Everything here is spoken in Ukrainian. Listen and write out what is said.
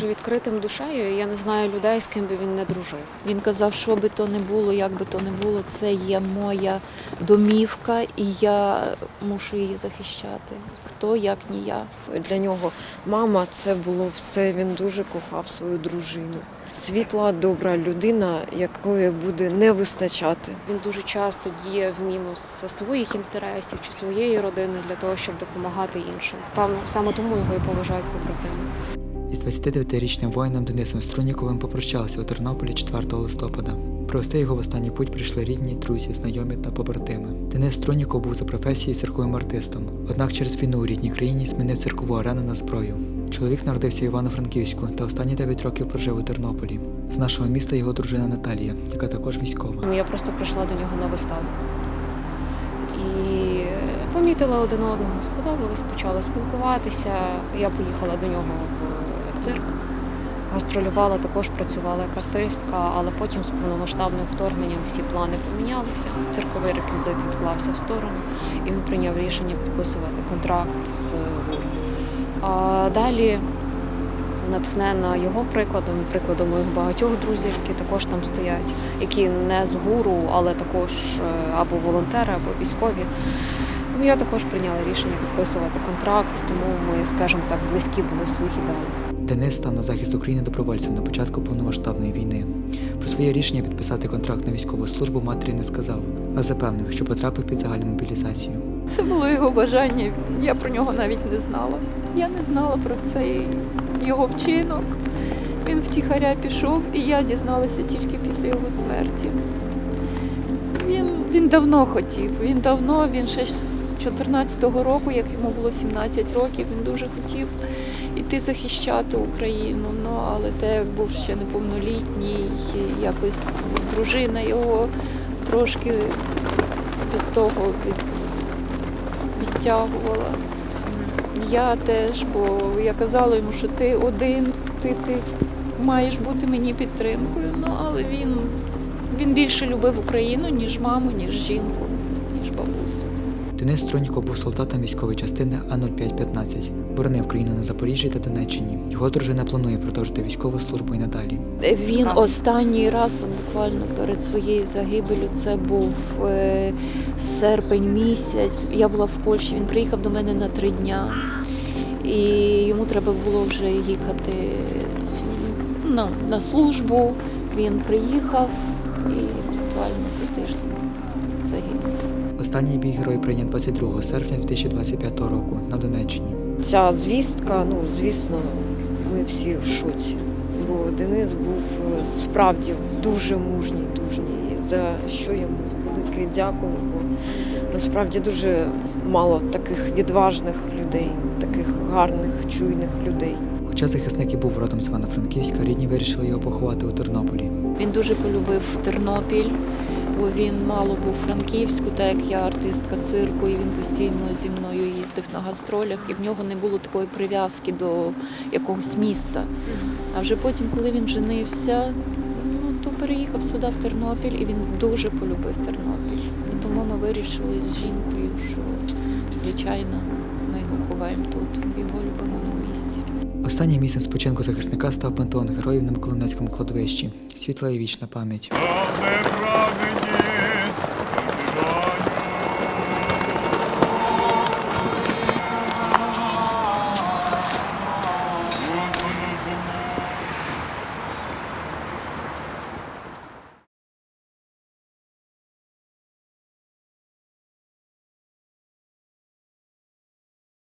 відкритим душею. і Я не знаю людей, з ким би він не дружив. Він казав, що би то не було, як би то не було, це є моя домівка, і я мушу її захищати. Хто як ні я. Для нього мама це було все. Він дуже кохав свою дружину. Світла, добра людина, якої буде не вистачати. Він дуже часто діє в мінус своїх інтересів чи своєї родини для того, щоб допомагати іншим. Певно, саме тому його і поважають побратими. Із 29-річним воїном Денисом Струніковим попрощалися у Тернополі 4 листопада. Провести його в останній путь прийшли рідні, друзі, знайомі та побратими. Денис Струніков був за професією цирковим артистом, однак через війну у рідній країні змінив циркову арену на зброю. Чоловік народився в Івано-Франківську та останні 9 років прожив у Тернополі. З нашого міста його дружина Наталія, яка також військова. Я просто прийшла до нього на виставу. І помітила один одного, сподобалось, почала спілкуватися. Я поїхала до нього цирк. Гастролювала, також працювала як артистка, але потім з повномасштабним вторгненням всі плани помінялися. Цирковий реквізит відклався в сторону, і він прийняв рішення підписувати контракт з ГУР. А далі, натхнена його прикладом прикладом моїх багатьох друзів, які також там стоять, які не з гуру, але також е, або волонтери, або військові. Ну, я також прийняла рішення підписувати контракт, тому ми, скажімо так, близькі були своїх ідеалах. Денис став на захист України добровольцем на початку повномасштабної війни. Про своє рішення підписати контракт на військову службу матері не сказав, а запевнив, що потрапив під загальну мобілізацію. Це було його бажання. Я про нього навіть не знала. Я не знала про цей його вчинок. Він втіхаря пішов, і я дізналася тільки після його смерті. Він, він давно хотів, він давно, він ще з 14-го року, як йому було 17 років, він дуже хотів іти захищати Україну. Ну, але те, як був ще неповнолітній, якось дружина його трошки від того від, відтягувала. Я теж, бо я казала йому, що ти один, ти, ти маєш бути мені підтримкою. Ну, але він, він більше любив Україну, ніж маму, ніж жінку, ніж бабусю. Денис Строніков був солдатом військової частини А-0515, боронив країну на Запоріжжі та Донеччині. Його дружина планує продовжити військову службу і надалі. Він останній раз, буквально перед своєю загибелю, це був е, серпень місяць. Я була в Польщі, він приїхав до мене на три дня. І йому треба було вже їхати на, на службу. Він приїхав і буквально за тиждень загинув. Останній бій герой прийняв 22 серпня 2025 року на Донеччині. Ця звістка, ну звісно, ми всі в шоці. Бо Денис був е, справді дуже мужній, дужній, за що йому велике дякую. Бо насправді дуже мало таких відважних людей, таких гарних, чуйних людей. Хоча захисник і був родом з Івано-Франківська, рідні вирішили його поховати у Тернополі. Він дуже полюбив Тернопіль, бо він мало був Франківську, так як я артистка цирку, і він постійно зі мною їздив на гастролях, і в нього не було такої прив'язки до якогось міста. А вже потім, коли він женився, ну, то переїхав сюди, в Тернопіль, і він дуже полюбив Тернопіль. І тому ми вирішили з жінкою, що звичайно ховаємо тут, в його любимому місці. Останнім місцем спочинку захисника став пантеон героїв на Миколинецькому кладовищі. Світла і вічна пам'ять.